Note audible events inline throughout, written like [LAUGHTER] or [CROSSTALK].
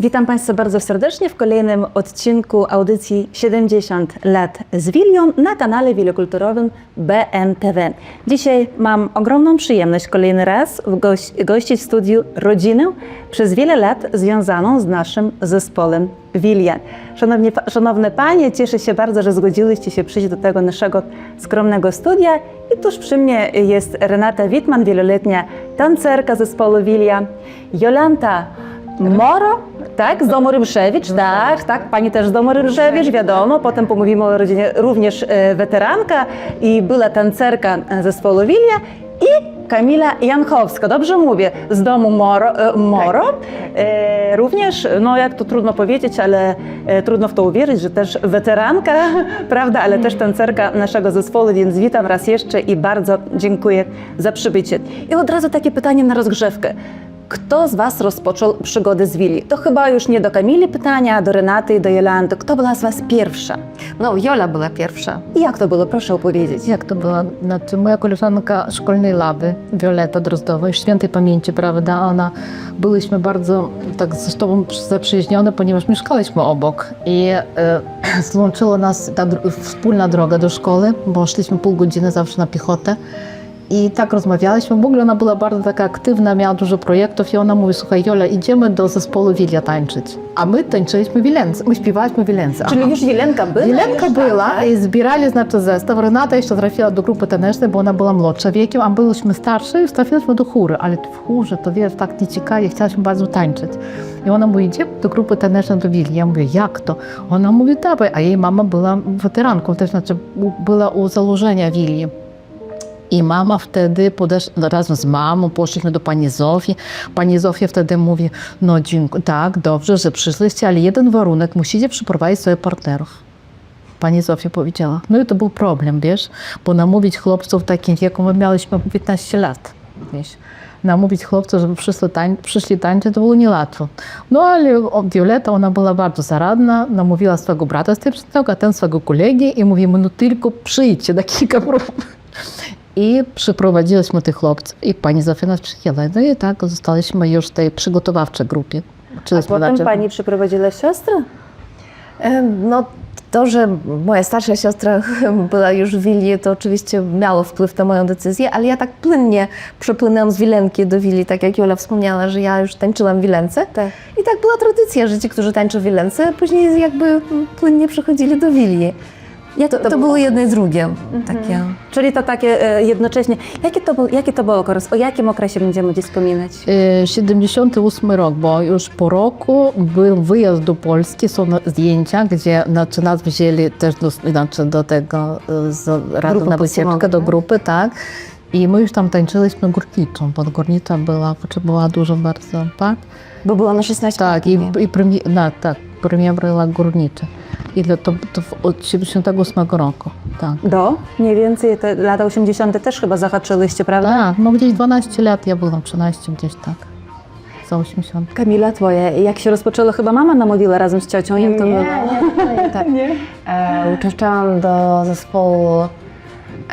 Witam Państwa bardzo serdecznie w kolejnym odcinku audycji 70 lat z Wilią na kanale wielokulturowym BMTV. Dzisiaj mam ogromną przyjemność kolejny raz gościć w studiu rodzinę przez wiele lat związaną z naszym zespołem Wilia. Szanowni, szanowne Panie, cieszę się bardzo, że zgodziłyście się przyjść do tego naszego skromnego studia. I tuż przy mnie jest Renata Witman, wieloletnia tancerka zespołu Wilia, Jolanta Moro, tak, z domu Rymszewicz, tak, tak, pani też z domu Rymszewicz, wiadomo. Potem pomówimy o rodzinie, również e, weteranka i była tancerka e, zespołu Wilia i Kamila Janchowska, dobrze mówię, z domu Moro. E, Moro. E, również, no jak to trudno powiedzieć, ale e, trudno w to uwierzyć, że też weteranka, [LAUGHS] prawda, ale też tancerka naszego zespołu, więc witam raz jeszcze i bardzo dziękuję za przybycie. I od razu takie pytanie na rozgrzewkę. Kto z Was rozpoczął przygodę z Willi? To chyba już nie do Kamili pytania, a do Renaty i do Jolanty. Kto była z Was pierwsza? No, Jola była pierwsza. I jak to było? Proszę opowiedzieć. Jak to było? Znaczy, moja koleżanka szkolnej lawy, Wioleta Drozdowa, świętej pamięci, prawda, ona, byliśmy bardzo tak ze sobą zaprzyjaźnione, ponieważ mieszkaliśmy obok i e, [CLEARS THROAT] złączyła nas ta dr- wspólna droga do szkoły, bo szliśmy pół godziny zawsze na piechotę. I tak rozmawialiśmy. W ogóle ona była bardzo taka aktywna, miała dużo projektów i ona mówi, słuchaj Jola, idziemy do zespołu Wilia tańczyć. A my tańczyliśmy wilence, my śpiewaliśmy wilence. Czyli już Wilenka była? Wilenka była tak? i zbierali znaczy zestaw. Renata jeszcze trafiła do grupy tanecznej, bo ona była młodsza wiekiem, a byliśmy starsi i trafiliśmy do chóry. Ale w chórze to wiesz, tak nie ciekawie, chcieliśmy bardzo tańczyć. I ona mówi, idzie do grupy tanecznej do Wili. Ja mówię, jak to? Ona mówi, dawaj. A jej mama była weteranką, to znaczy była u założenia Wili. I mama wtedy podesz, razem z mamą poszliśmy do pani Zofii. Pani Zofia wtedy mówi, no dziękuję, tak, dobrze, że przyszliście, ale jeden warunek, musicie przyprowadzić swoich partnerów. Pani Zofia powiedziała. No i to był problem, wiesz, bo namówić chłopców takim wieku, my mieliśmy 15 lat, wiesz. Namówić chłopców, żeby przyszli, tań, przyszli tańczyć, to było niełatwo. No ale Violeta, ona była bardzo zaradna, namówiła swojego brata starszego, a ten swojego kolegi i mówimy, no tylko przyjdźcie na kilka prób. I przyprowadziliśmy tych chłopców i pani Zofia nas przyjęła. No i tak zostaliśmy już w tej przygotowawczej grupie. A potem Pani przyprowadziła siostrę? No, to, że moja starsza siostra [LAUGHS] była już w Willi, to oczywiście miało wpływ na moją decyzję, ale ja tak płynnie przepłynęłam z Wilenki do Willi, tak jak Jola wspomniała, że ja już tańczyłam Wilence. Tak. I tak była tradycja, że ci, którzy tańczą Wilence, później jakby płynnie przechodzili do Willi. Jak To, to było jedno i drugie. Takie. Czyli to takie e, jednocześnie. Jaki to był, jaki to był okres? O jakim okresie będziemy dziś wspominać? E, 78 rok, bo już po roku był wyjazd do Polski, są na- zdjęcia, gdzie znaczy, nas wzięli też do, znaczy, do tego e, z rady na wycieczkę, do tak? grupy, tak. I my już tam tańczyliśmy górniczą, bo górnicza była, potrzebowała dużo bardzo, tak? Bo było na 16 Tak, lat. i, i no, tak, premia była górnicza. I dla- to, to od 78 roku, tak. Do? Mniej więcej te lata 80. też chyba zahaczyłyście, prawda? Tak, no gdzieś 12 lat ja byłam, 13 gdzieś tak, za 80. Kamila, twoje, jak się rozpoczęło, chyba mama namówiła razem z ciocią, jak to było? [LAUGHS] tak. E, uczęszczałam do zespołu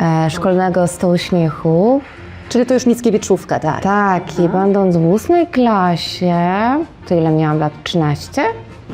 e, szkolnego Stołu Śmiechu. Czyli to już Mickiewiczówka, tak? Tak, i będąc w ósmej klasie, to ile miałam lat? 13?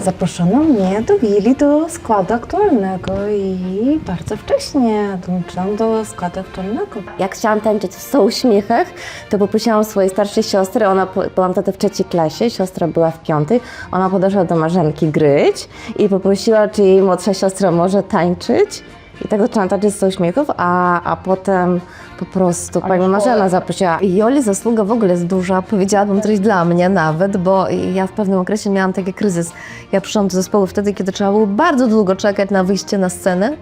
Zaproszono mnie do Wili do składu aktualnego i bardzo wcześnie dołączyłam do składu aktualnego. Jak chciałam tańczyć w Stoł Śmiechach, to poprosiłam swojej starszej siostry, ona po- byłam wtedy w trzeciej klasie, siostra była w piątej, ona podeszła do Marzenki Gryć i poprosiła, czy jej młodsza siostra może tańczyć. I tak zaczęłam tańczyć Stoł Śmiechów, a, a potem po prostu pani Marzena zaprosiła. I Joli zasługa w ogóle jest duża, powiedziałabym coś dla mnie nawet, bo ja w pewnym okresie miałam taki kryzys. Ja przyszłam do zespołu wtedy, kiedy trzeba było bardzo długo czekać na wyjście na scenę.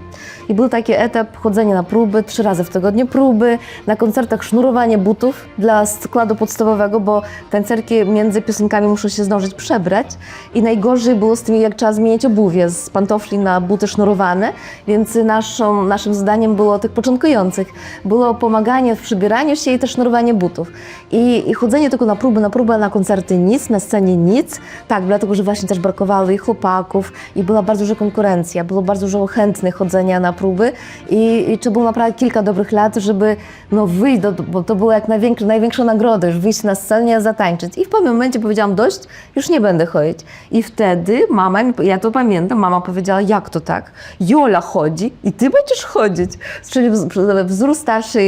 I był taki etap chodzenia na próby, trzy razy w tygodniu próby, na koncertach sznurowanie butów dla składu podstawowego, bo tancerki między piosenkami muszą się zdążyć przebrać. I najgorzej było z tym, jak trzeba zmieniać obuwie z pantofli na buty sznurowane, więc naszą, naszym zadaniem było tych początkujących było pomaganie w przybieraniu się i też sznurowanie butów. I, I chodzenie tylko na próby, na próby, na koncerty nic, na scenie nic. Tak, dlatego, że właśnie też brakowało i chłopaków i była bardzo duża konkurencja, było bardzo dużo chętnych chodzenia na próby i, i trzeba było naprawdę kilka dobrych lat, żeby no, wyjść, do, bo to było jak największa, największa nagroda, już wyjść na scenę, zatańczyć. I w pewnym momencie powiedziałam dość, już nie będę chodzić. I wtedy mama, ja to pamiętam, mama powiedziała, jak to tak? Jola chodzi i ty będziesz chodzić. Czyli wz- wzór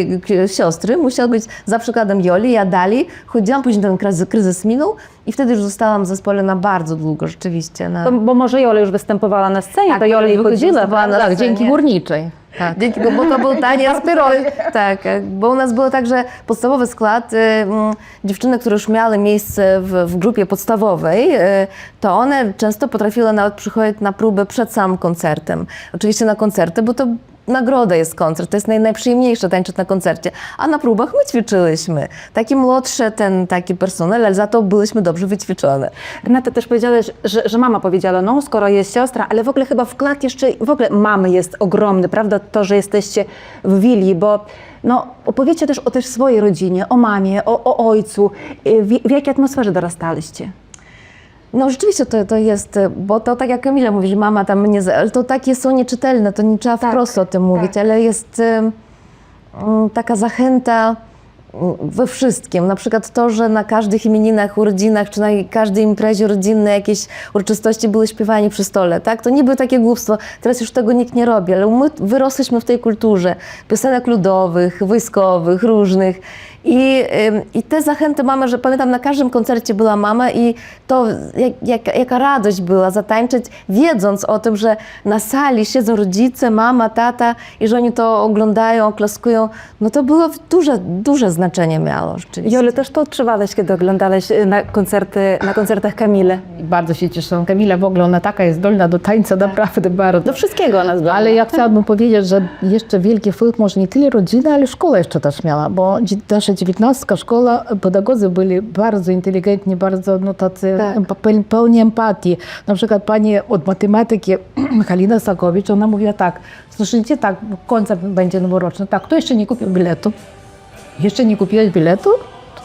starszej k- siostry musiał być za przykładem Joli, ja dalej chodziłam, później ten kryzys, kryzys minął i wtedy już zostałam w zespole na bardzo długo, rzeczywiście. Na... Bo, bo może Jola już występowała na scenie, Tak, to Jola i Jola chodziła. występowała na? Tak, dzięki scenie. górniczej. Tak. Dzięki, bo to był [LAUGHS] taniec Tak, bo u nas było tak, że podstawowy skład, y, mm, dziewczyny, które już miały miejsce w, w grupie podstawowej, y, to one często potrafiły nawet przychodzić na próbę przed samym koncertem. Oczywiście na koncerty, bo to nagroda jest koncert, to jest naj, najprzyjemniejsze tańczyć na koncercie, a na próbach my ćwiczyłyśmy. Taki młodszy ten taki personel, ale za to byłyśmy dobrze wyćwiczone. Renata, też powiedziałeś, że, że mama powiedziała, no skoro jest siostra, ale w ogóle chyba wkład jeszcze, w ogóle mamy jest ogromny, prawda? To, że jesteście w Willi, bo no, opowiedzcie też o też swojej rodzinie, o mamie, o, o ojcu. Y, W, w jakiej atmosferze dorastaliście? No rzeczywiście to, to jest, bo to tak jak Kamila mówi, że mama tam mnie, ale to takie są nieczytelne, to nie trzeba wprost o tym mówić, ale jest ym, taka zachęta ym, we wszystkim. Na przykład to, że na każdych imieninach, urodzinach, czy na każdej imprezie rodzinnej jakieś uroczystości były śpiewanie przy stole, tak? To niby takie głupstwo, teraz już tego nikt nie robi, ale my wyrosłyśmy w tej kulturze piosenek ludowych, wojskowych, różnych. I, I te zachęty mamy, że pamiętam na każdym koncercie była mama i to jak, jak, jaka radość była zatańczyć, wiedząc o tym, że na sali siedzą rodzice, mama, tata i że oni to oglądają, oklaskują, no to było duże, duże znaczenie miało rzeczywiście. Jolu, też to odczuwałeś, kiedy oglądałeś y, na, koncerty, na koncertach Kamile? Bardzo się cieszę. Kamila w ogóle, ona taka jest zdolna do tańca, naprawdę bardzo. Do wszystkiego ona zdolna. Ale ja chciałabym powiedzieć, że jeszcze wielki wpływ może nie tyle rodzina, ale szkoła jeszcze też miała, bo dzi- nasza dziewiętnastka szkoła, pedagodzy byli bardzo inteligentni, bardzo no, tacy Tak. pe- pełni empatii. Na przykład pani od matematyki [CLEARS THROAT] Halina Sakowicz, ona mówiła tak, słyszycie, tak, koncert będzie noworoczny, tak, kto jeszcze nie kupił biletu? Jeszcze nie kupiłeś biletu?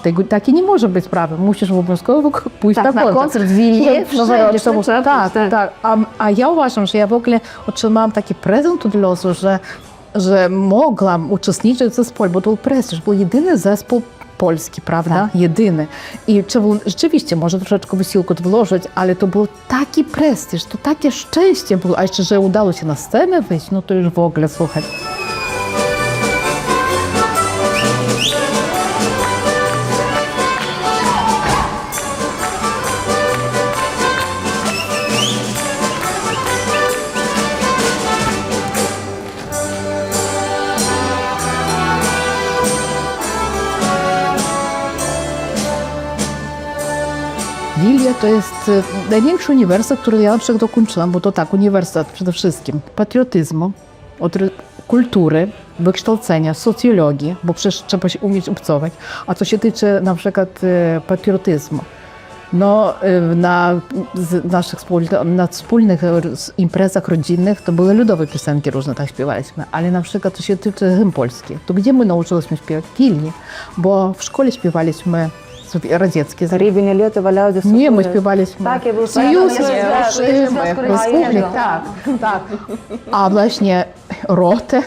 Tego, takie nie może być sprawy. Musisz obowiązkowo pójść Tak, na na koncert. koncert w Wilnie, No, wszędzie trzeba tak, tak. tak. A, a ja uważam, że ja w ogóle otrzymałam taki prezent od losu, że, że mogłam uczestniczyć w zespole, bo to był prestiż, był jedyny zespół polski, prawda? Jedyny. I trzeba było, rzeczywiście może troszeczkę wysiłku włożyć, ale to był taki prestiż, to takie szczęście było, a jeszcze, że udało się na scenę wyjść, no to już w ogóle, słuchaj. To jest e, największy uniwersytet, który ja dokończyłam, bo to tak, uniwersytet przede wszystkim patriotyzmu, od kultury, wykształcenia, socjologii, bo przecież trzeba się umieć obcować. A co się tyczy na przykład e, patriotyzmu, no e, na naszych na wspólnych imprezach rodzinnych to były ludowe piosenki różne, tak śpiewaliśmy, ale na przykład co się tyczy hymn polski, to gdzie my nauczyliśmy śpiewać? W Wilnie, bo w szkole śpiewaliśmy Розетський зарі. білети валяють. Ні, ми співали Так, я був Союз, Республік, так, так. А власне роти.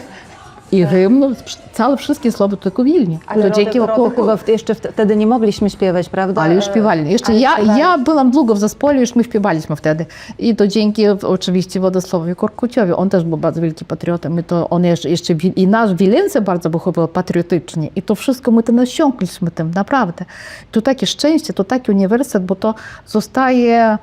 I hymn, całe wszystkie słowa tylko Wilnie. Ale to dzięki dzięki roku chyba w- jeszcze wt- wtedy nie mogliśmy śpiewać, prawda? ale już śpiewali. Jeszcze ja, ja byłam długo w zespole, już my śpiewaliśmy wtedy. I to dzięki oczywiście Władysławowi Korkuciowi. On też był bardzo wielki patriotą. I to on jeszcze, jeszcze i nasz Wileńce bardzo był patriotycznie. I to wszystko my to nasiąkliśmy tym, naprawdę. To takie szczęście, to taki uniwersytet, bo to zostaje...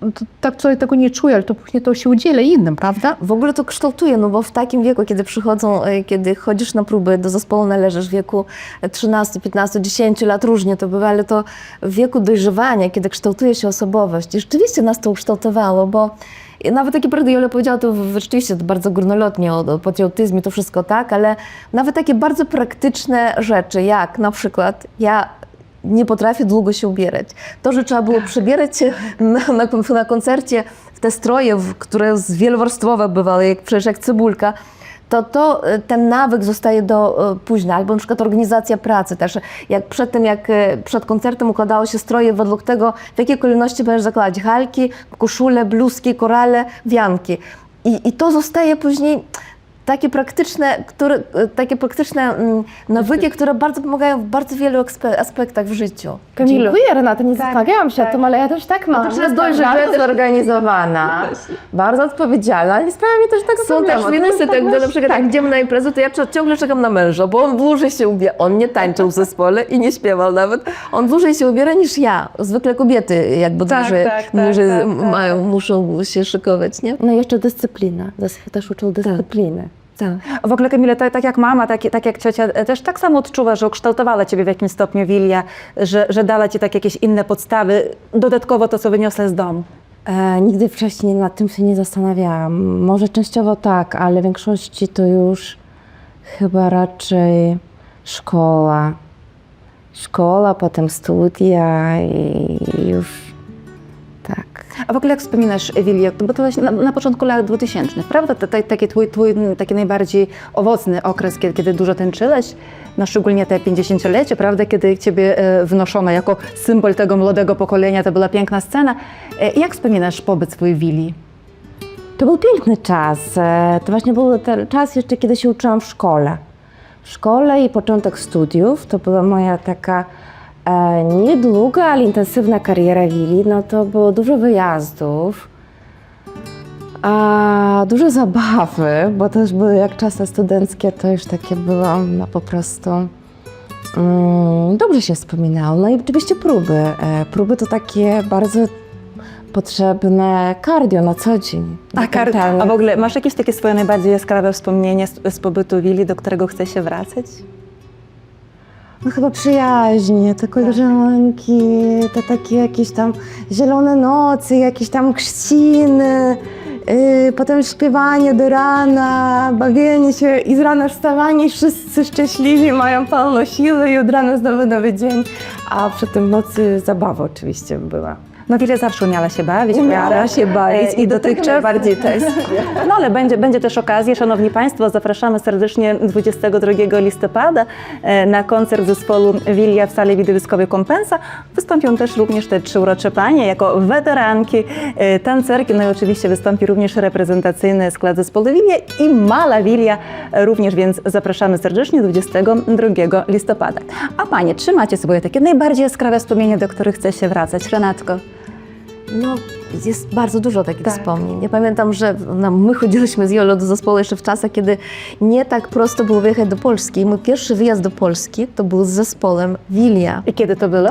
To, tak człowiek tego nie czuje, ale to później to się udziela innym, prawda? W ogóle to kształtuje, no bo w takim wieku, kiedy przychodzą, e, kiedy chodzisz na próby do zespołu, należysz w wieku 13, 15, 10 lat, różnie to bywa, ale to w wieku dojrzewania, kiedy kształtuje się osobowość. I rzeczywiście nas to ukształtowało, bo nawet takie prawdy Jola powiedziała to rzeczywiście bardzo górnolotnie o, o patriotyzmie, to wszystko tak, ale nawet takie bardzo praktyczne rzeczy, jak na przykład ja nie potrafię długo się ubierać. To, że trzeba było przebierać się na, na, na koncercie w te stroje, które z wielowarstwowe bywały, jak, przecież jak cebulka, to, to e, ten nawyk zostaje do e, później, albo na przykład organizacja pracy też. Jak przed tym, jak e, przed koncertem układało się stroje według tego, w jakiej kolejności będziesz zakładać halki, koszule, bluzki, korale, wianki. I, I to zostaje później takie praktyczne, które, e, takie praktyczne mm, nawyki, które bardzo pomagają w bardzo wielu aspektach w życiu. Kamilu. Dziękuję Renata, nie zastanawiałam się o tym, ale ja też tak mam. to jest dość, że bardzo to- zorganizowana, bardzo odpowiedzialna, ale nie sprawia mi też tego Są też problemu. minusy jest tego, tak, na przykład jak idziemy na imprezę, to ja ciągle czekam na męża, bo on dłużej się ubiera. On nie tańczył w zespole i nie śpiewał nawet. On dłużej się ubiera niż ja. Zwykle kobiety jakby Tak, dłużej, tak, tak, dłużej tak, tak. mają, muszą się szykować, nie? No i jeszcze dyscyplina. Też uczył dyscypliny. Tak. W ogóle Kamila, tak, tak jak mama, tak, tak jak ciocia, e, też tak samo odczuwa, że ukształtowała Ciebie w jakimś stopniu Wilia, że, że dała Ci tak jakieś inne podstawy, dodatkowo to, co wyniosła z domu. E, nigdy wcześniej nad tym się nie zastanawiałam. Może częściowo tak, ale w większości to już chyba raczej szkoła. Szkoła, potem studia i już. A w ogóle jak wspominasz Wilię, bo to na, na początku lat 2000, prawda? Taki twój, twój mm, taki najbardziej owocny okres, kiedy, kiedy dużo tańczyłeś, no szczególnie te 50-lecie, prawda? Kiedy Ciebie e, wnoszono jako symbol tego młodego pokolenia, to była piękna scena. E, jak wspominasz pobyt swój w Wilii? To był piękny czas. E, To właśnie był ten czas jeszcze, kiedy się uczyłam w szkole. W szkole i początek studiów to była moja taka niedługa, ale intensywna kariera Wili. No to było dużo wyjazdów, a dużo zabawy, bo też były jak czasy studenckie, to już takie było no po prostu mm, dobrze się wspominało. No i oczywiście próby. E, próby to takie bardzo potrzebne cardio na co dzień. A, kar- a w ogóle masz jakieś takie swoje najbardziej jaskrawe wspomnienie z, z pobytu w Wilii, do którego chce się wracać? No chyba przyjaźnie, te koleżanki, te takie jakieś tam zielone nocy, jakieś tam chrzciny, yy, potem śpiewanie do rana, bawienie się i z rana wstawanie wszyscy szczęśliwi, mają pełno siły i od rana znowu nowy dzień, a przy tym nocy zabawa oczywiście była. No Wilia zawsze umiała się bawić. Umiała prawda? się bawić E, i do tego najbardziej też. No ale będzie, będzie też okazja, Szanowni Państwo, zapraszamy serdecznie 22 listopada e, na koncert zespołu Wilia w sali widowiskowej Kompensa. Wystąpią też również te trzy urocze panie jako weteranki, e, tancerki, no i oczywiście wystąpi również reprezentacyjny skład zespołu Wilia i Mala Wilia również, więc zapraszamy serdecznie 22 listopada. A Panie, czy macie swoje takie najbardziej jaskrawe wspomnienia, do których chce się wracać? Renatko? No, jest bardzo dużo takich Tak. wspomnień. Ja pamiętam, że no, my chodziliśmy z Jolą do zespołu jeszcze w czasach, kiedy nie tak prosto było wyjechać do Polski. Mój pierwszy wyjazd do Polski to był z zespołem Wilia. I kiedy to było?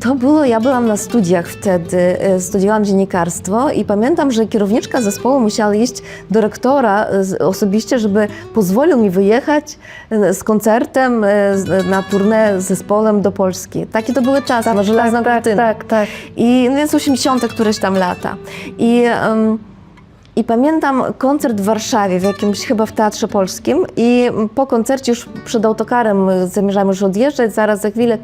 To było, ja byłam na studiach wtedy, e, studiowałam dziennikarstwo i pamiętam, że kierowniczka zespołu musiała iść do rektora e, osobiście, żeby pozwolił mi wyjechać e, z koncertem na turnę z zespołem do Polski. Takie to były czasy, no, żelazna kurtyna. tak, tak. I no więc 80. któreś tam lata. I, em, I pamiętam koncert w Warszawie, w jakimś chyba w Teatrze Polskim i po koncercie już przed autokarem zamierzałam już odjeżdżać, zaraz za chwilę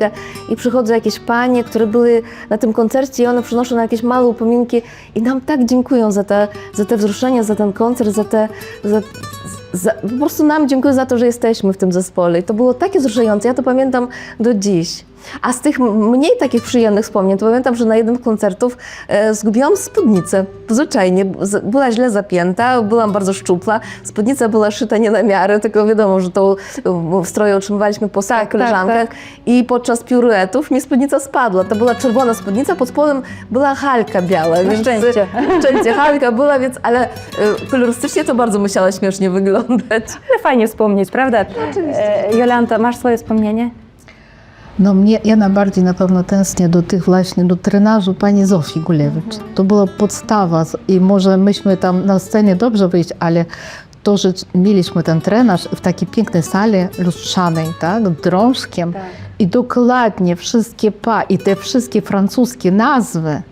i przychodzą jakieś panie, które były na tym koncercie i one przynoszą nam jakieś małe upominki i nam tak dziękują za te, za te wzruszenia, za ten koncert, za te... Za, za, po prostu nam dziękuję za to, że jesteśmy w tym zespole. I to było takie wzruszające, ja to pamiętam do dziś. A z tych mniej takich przyjemnych wspomnień, to pamiętam, że na jednym z koncertów e, zgubiłam spódnicę. Zwyczajnie, z, była źle zapięta, byłam bardzo szczupła, spódnica była szyta nie na miarę, tylko wiadomo, że to e, w stroju otrzymywaliśmy po tak, koleżankach i podczas piruetów mi spódnica spadła. To była czerwona spódnica, pod spodem była halka biała. więc- szczęście. [LAUGHS] szczęście, halka była, więc, ale e, kolorystycznie to bardzo musiała śmiesznie wyglądać. Ale fajnie wspomnieć, prawda? Oczywiście. Jolanta, masz swoje wspomnienie? No mnie, ja najbardziej na pewno tęsknię do tych właśnie, do trenażu pani Zofii Gulewicz. To była podstawa i może myśmy tam na scenie dobrze wyjść, ale to, że mieliśmy ten trenaż w takiej pięknej sali lustrzanej, tak, drążkiem i dokładnie wszystkie pa i te wszystkie francuskie nazwy,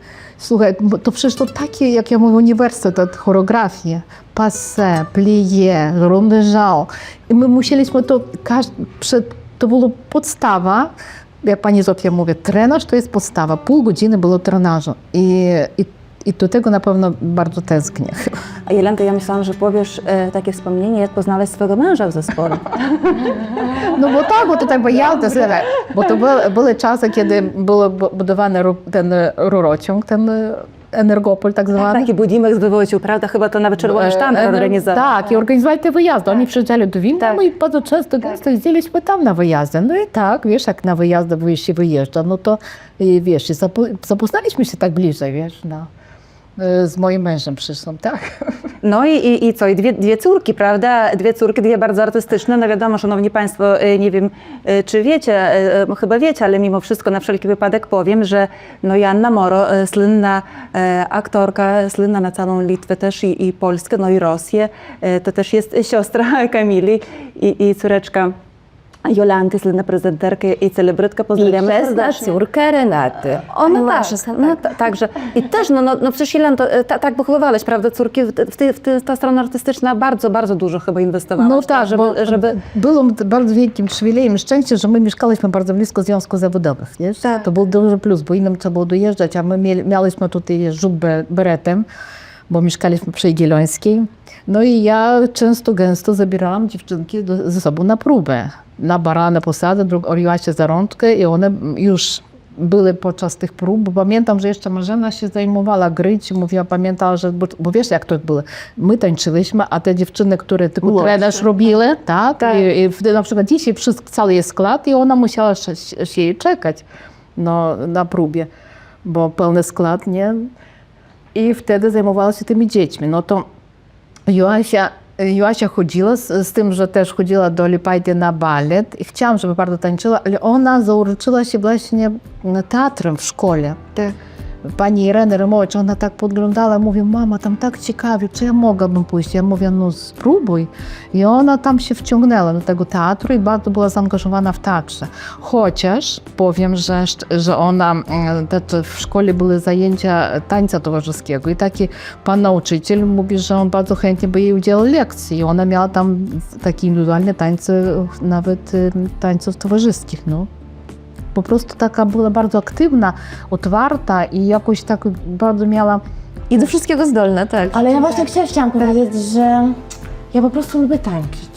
Słuchaj, bo to przecież to takie, jak ja mówię, uniwersytet, choreografie, passe, plie, rondéjean. I my musieliśmy to, każdy, przed, to było podstawa, jak pani Zofia mówi, trenaż to jest podstawa. Pół godziny było trenażu. I, i I do tego na pewno bardzo tęsknię. A Jelenka, ja myślałam, że powiesz e, takie wspomnienie, jak poznałeś swojego męża w zespole. No bo tak, bo to tak боялся, słuchaj, bo to były, były czasy, kiedy był budowany ten e, rurociąg, ten e, Energopol tak zwany. Taki budimek zdobył prawda? Chyba to nawet czerwony E, organizował. Tak, i organizowali te wyjazdy. Oni przyjeżdżali do Wilna, Tak. my i bardzo często gęsto jeździliśmy tam na wyjazdy. No i tak, wiesz, jak na wyjazdy wy- się wyjeżdża, no to i, wiesz, zapoznaliśmy się tak bliżej, wiesz, no. E, Z moim mężem przyszłam, tak. [LAUGHS] No i, i, i co? I dwie, dwie córki, prawda? Dwie córki, dwie bardzo artystyczne. No wiadomo, szanowni państwo, e, nie wiem, e, czy wiecie, chyba wiecie, ale mimo wszystko na wszelki wypadek powiem, że no Joanna Moro, słynna aktorka, słynna na całą Litwę też i, i Polskę, no i Rosję, to też jest siostra [LAUGHS] Kamili i, i córeczka Jolanty, słynna prezenterka i celebrytka. Pozdrawiamy Chrzestna serdecznie. córka Renaty. Ona Nasza tak, no, ta, także. I też, no, no, no przecież Jelen, to, e, ta, tak wychowywałeś, prawda, córki, w, w, ty, w ty, ta strona artystyczna bardzo, bardzo dużo chyba inwestowała. No tak, żeby, żeby... było bardzo wielkim przywilejem i szczęściem, że my mieszkaliśmy bardzo blisko Związku Zawodowych, wiesz? Tak. To był duży plus, bo innym trzeba było dojeżdżać, a my mieli, mieliśmy tutaj rzut be- beretem, bo mieszkaliśmy przy Jagiellońskiej. No i ja często, gęsto zabierałam dziewczynki do, ze sobą na próbę. Na barana posady, robiła się za rączkę i one już były podczas tych prób, bo pamiętam, że jeszcze Marzena się zajmowała gryć i mówiła, pamiętała, że, bo, bo wiesz jak to było, my tańczyliśmy, a te dziewczyny, które tylko Młodsze. trenerz robiły, tak, Tak. I, i wtedy na przykład dzisiaj wszystko, cały jest skład i ona musiała się, się jej czekać no, na próbie, bo pełny skład, nie? I wtedy zajmowała się tymi dziećmi. No to Joasia, Joasia chodziła z, z tym, że też chodziła do Lipajdy na balet i chciałam, żeby bardzo tańczyła, ale ona zauroczyła się właśnie teatrem w szkole. Te, pani Irena Rymowicz, ona tak podglądała, mówi, mama, tam tak ciekawie, czy ja mogłabym pójść? Ja mówię, no spróbuj. I ona tam się wciągnęła do tego teatru i bardzo była zaangażowana w teatrze. Chociaż powiem, że, że ona, mm, w szkole były zajęcia tańca towarzyskiego i taki pan nauczyciel mówi, że on bardzo chętnie by jej udzielał lekcji i ona miała tam takie indywidualne tańce, nawet y, tańców towarzyskich, no po prostu taka była bardzo aktywna, otwarta i jakoś tak bardzo miała. I do wszystkiego zdolna, tak. Ale ja właśnie chciałam, chciałam powiedzieć, że ja po prostu lubię tańczyć.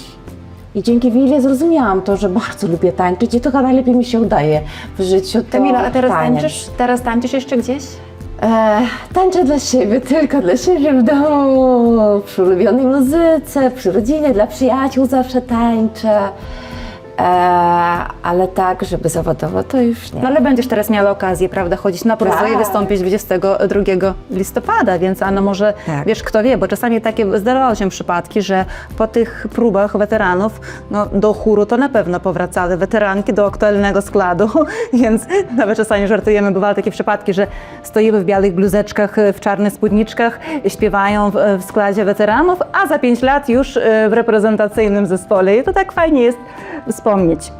I dzięki Wili zrozumiałam to, że bardzo lubię tańczyć i to chyba najlepiej mi się udaje w życiu. To Kamila, a teraz taniec. tańczysz? Teraz tańczysz jeszcze gdzieś? E, tańczę dla siebie, tylko dla siebie w domu, przy ulubionej muzyce, przy rodzinie, dla przyjaciół zawsze tańczę. E, ale tak, żeby zawodowo, to już nie. No ale będziesz teraz miała okazję, prawda, chodzić na próbę i Tak. wystąpić 22 listopada, więc Anna może, Tak. wiesz, kto wie, bo czasami takie zdarzały się przypadki, że po tych próbach weteranów no, do chóru to na pewno powracały weteranki do aktualnego składu, [LAUGHS] więc nawet czasami żartujemy, bywały takie przypadki, że stoimy w białych bluzeczkach, w czarnych spódniczkach, śpiewają w, w składzie weteranów, a za pięć lat już e, w reprezentacyjnym zespole i to tak fajnie jest wspomnieć.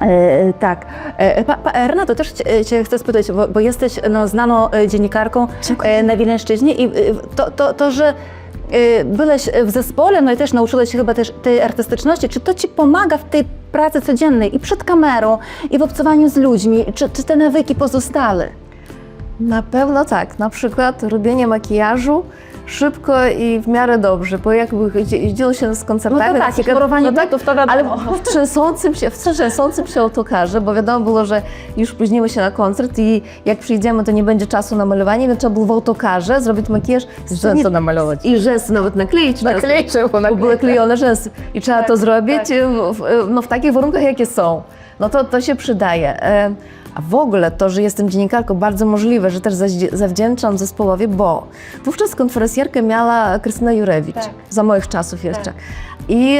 E, tak. E, pa, pa, Renato, też cię, cię chcę spytać, bo, bo jesteś no, znaną e, dziennikarką e, na Wileńszczyźnie i e, to, to, to, że e, byłeś w zespole, no i też nauczyłeś się chyba też tej artystyczności, czy to ci pomaga w tej pracy codziennej i przed kamerą, i w obcowaniu z ludźmi, czy, czy te nawyki pozostały? Na pewno tak. Na przykład robienie makijażu szybko i w miarę dobrze, bo jakby jeździ- jeździło się z koncertami... No to tak, przykład- chorowanie tak, butów, to. Ale w trzęsącym się, w trzęsącym się autokarze, bo wiadomo było, że już spóźnimy się na koncert i jak przyjdziemy, to nie będzie czasu na malowanie, więc trzeba było w autokarze zrobić makijaż Rzęsy namalować. i rzęsy nawet nakleić. Naklejcie, bo Bo były klejone rzęsy i trzeba Tak, to zrobić w, no, w takich warunkach, jakie są. No to, to się przydaje. A w ogóle to, że jestem dziennikarką, bardzo możliwe, że też zawdzięczam zespołowi, bo wówczas konferencjerkę miała Krystyna Jurewicz, Tak. za moich czasów jeszcze. I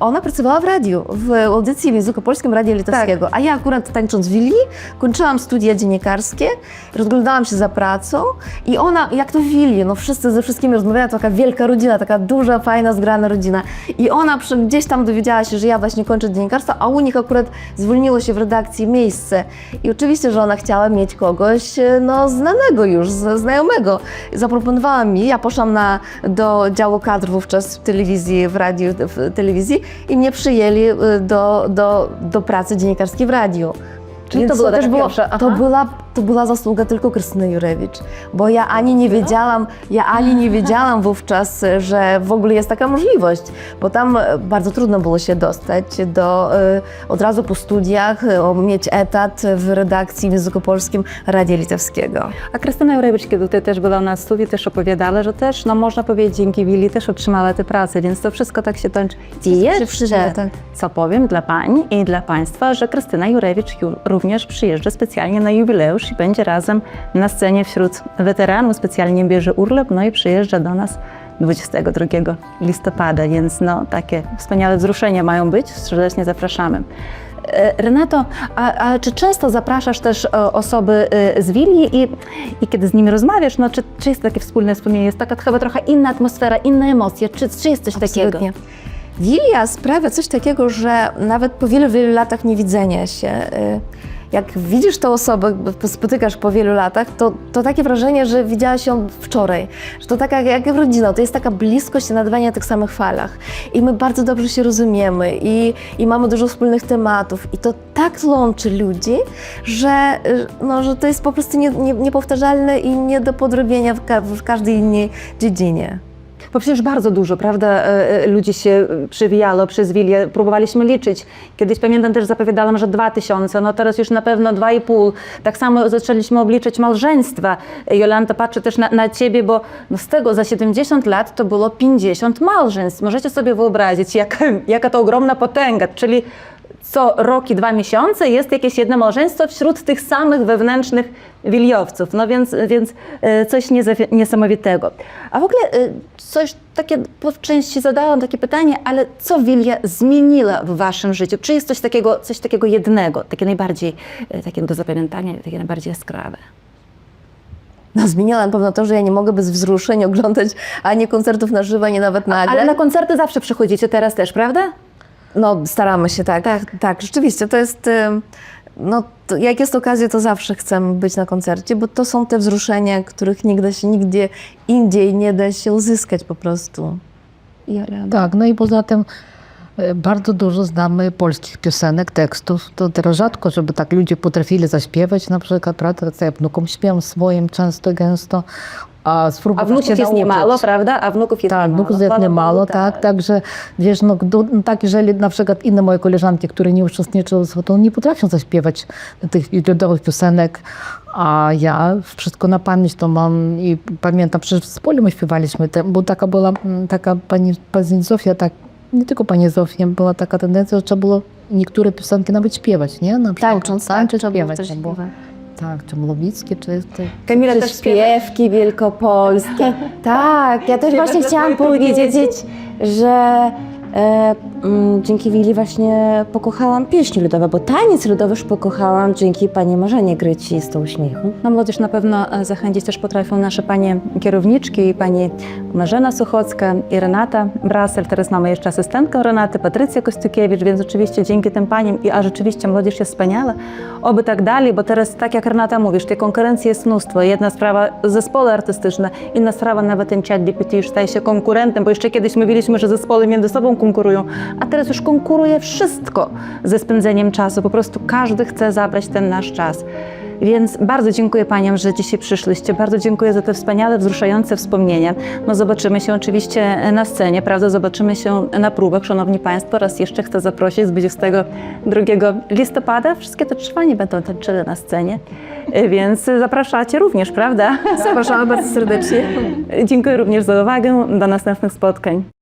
ona pracowała w radiu, w audycji w języku polskim Radia Litewskiego. A ja akurat tańcząc w Willi, kończyłam studia dziennikarskie, rozglądałam się za pracą i ona, jak to w Willi, no wszyscy ze wszystkimi rozmawiają, to taka wielka rodzina, taka duża, fajna, zgrana rodzina. I ona przy, gdzieś tam dowiedziała się, że ja właśnie kończę dziennikarstwo, a u nich akurat zwolniło się w redakcji miejsce. I oczywiście, że ona chciała mieć kogoś, e, no, znanego już, znajomego. Zaproponowała mi, ja poszłam na, do działu kadr wówczas w telewizji, w radiu, w telewizji i mnie przyjęli e, do, do, do pracy dziennikarskiej w radiu. Czyli Więc to była taka też było, to była to była zasługa tylko Krystyny Jurewicz, bo ja ani nie wiedziałam, ja ani nie [LAUGHS] wiedziałam wówczas, że w ogóle jest taka możliwość, bo tam e, bardzo trudno było się dostać do, e, od razu po studiach, e, mieć etat w redakcji w języku polskim Radia Litewskiego. A Krystyna Jurewicz, kiedy tutaj też była na studiu, też opowiadała, że też, no można powiedzieć, dzięki Willi też otrzymała tę pracę, więc to wszystko tak się kończy. I jeszcze, co powiem dla Pań i dla Państwa, że Krystyna Jurewicz ju- również przyjeżdża specjalnie na jubileusz i będzie razem na scenie wśród weteranów, specjalnie bierze urlop, no i przyjeżdża do nas 22 listopada, więc no takie wspaniałe wzruszenia mają być, serdecznie zapraszamy. E, Renato, a, a czy często zapraszasz też e, osoby e, z Willi? I, i kiedy z nimi rozmawiasz, no czy, czy jest takie wspólne wspomnienie, jest taka chyba trochę inna atmosfera, inne emocje, czy, czy jest coś takiego? Wilia sprawia coś takiego, że nawet po wielu, wielu latach niewidzenia się, y, jak widzisz tę osobę, spotykasz po wielu latach, to, to takie wrażenie, że widziałaś ją wczoraj, że to taka jak rodzina, to jest taka bliskość i nadawanie na tych samych falach. I my bardzo dobrze się rozumiemy i, i mamy dużo wspólnych tematów i to tak łączy ludzi, że, y, no, że to jest po prostu nie, nie, niepowtarzalne i nie do podrobienia w, ka- w każdej innej dziedzinie. Bo przecież bardzo dużo, prawda, e, e, ludzi się e, przewijało przez Wilię, próbowaliśmy liczyć. Kiedyś pamiętam też zapowiadałam, że 2000, no teraz już na pewno 2,5. Tak samo zaczęliśmy obliczać małżeństwa. Jolanta, patrzę też na, na ciebie, bo no z tego za 70 lat to było 50 małżeństw. Możecie sobie wyobrazić, jaka, jaka to ogromna potęga, czyli co rok i dwa miesiące jest jakieś jedno małżeństwo wśród tych samych wewnętrznych wiliowców. No więc, więc e, coś niesamowitego. A w ogóle e, coś takie, po części zadałam takie pytanie, ale co Wilia zmieniła w waszym życiu? Czy jest coś takiego, coś takiego jednego, takie najbardziej, e, takie do zapamiętania, takie najbardziej jaskrawe? No, zmieniła na pewno to, że ja nie mogę bez wzruszeń oglądać ani koncertów na żywo, ani nawet nagle. Ale na koncerty zawsze przychodzicie, teraz też, prawda? No, staramy się, tak. Tak, tak rzeczywiście. To jest. No, to jak jest okazja, to zawsze chcę być na koncercie, bo to są te wzruszenia, których nigdy się nigdzie indziej nie da się uzyskać po prostu. Tak, no i poza tym e, bardzo dużo znamy polskich piosenek, tekstów. To teraz rzadko, żeby tak ludzie potrafili zaśpiewać na przykład, prawda? Ja wnukom śpiewam swoim często, gęsto. A, a wnuków jest nauczyć. niemało, prawda? A wnuków jest tak, niemało. wnuków jest niemało, tak, tak. Także, wiesz, no, do, no tak, jeżeli na przykład inne moje koleżanki, które nie uczestniczą, to nie potrafią zaśpiewać tych ludowych piosenek, a ja wszystko na pamięć to mam i pamiętam, przecież z Polem śpiewaliśmy, bo taka była, mm, taka pani, pani Zofia, tak, nie tylko pani Zofia, była taka tendencja, że trzeba było niektóre piosenki nawet śpiewać, nie? Na przykład, tańcząc, tak, tańczyć, tak, śpiewać. Było tak, czy Młowickie, czy... czy Kamila Czy też śpiewki wielkopolskie. [LAUGHS] tak, ja też właśnie chciałam powiedzieć, że e, mm, dzięki Wili właśnie pokochałam pieśni ludowe, bo taniec ludowy już pokochałam dzięki pani Marzenie Gryci z tą uśmiechu. No młodzież na pewno e, zachęcić też potrafią nasze panie kierowniczki, pani Marzena Suchocka i Renata Brasel. Teraz mamy jeszcze asystentkę Renaty, Patrycja Kostiukiewicz, więc oczywiście dzięki tym paniom, i a rzeczywiście młodzież jest wspaniała, oby tak dalej, bo teraz tak jak Renata mówisz, tej konkurencji jest mnóstwo. Jedna sprawa zespoły artystyczne, inna sprawa nawet ten chat GPT już staje się konkurentem, bo jeszcze kiedyś mówiliśmy, że zespoły między sobą konkurują, a teraz już konkuruje wszystko ze spędzeniem czasu. Po prostu każdy chce zabrać ten nasz czas. Więc bardzo dziękuję Paniom, że dzisiaj przyszłyście. Bardzo dziękuję za te wspaniale, wzruszające wspomnienia. No zobaczymy się oczywiście na scenie, prawda? Zobaczymy się na próbach. Szanowni Państwo, raz jeszcze chcę zaprosić z 22 listopada. Wszystkie te trwanie będą tańczyły na scenie, więc zapraszacie również, prawda? Zapraszamy bardzo serdecznie. Dziękuję również za uwagę. Do następnych spotkań.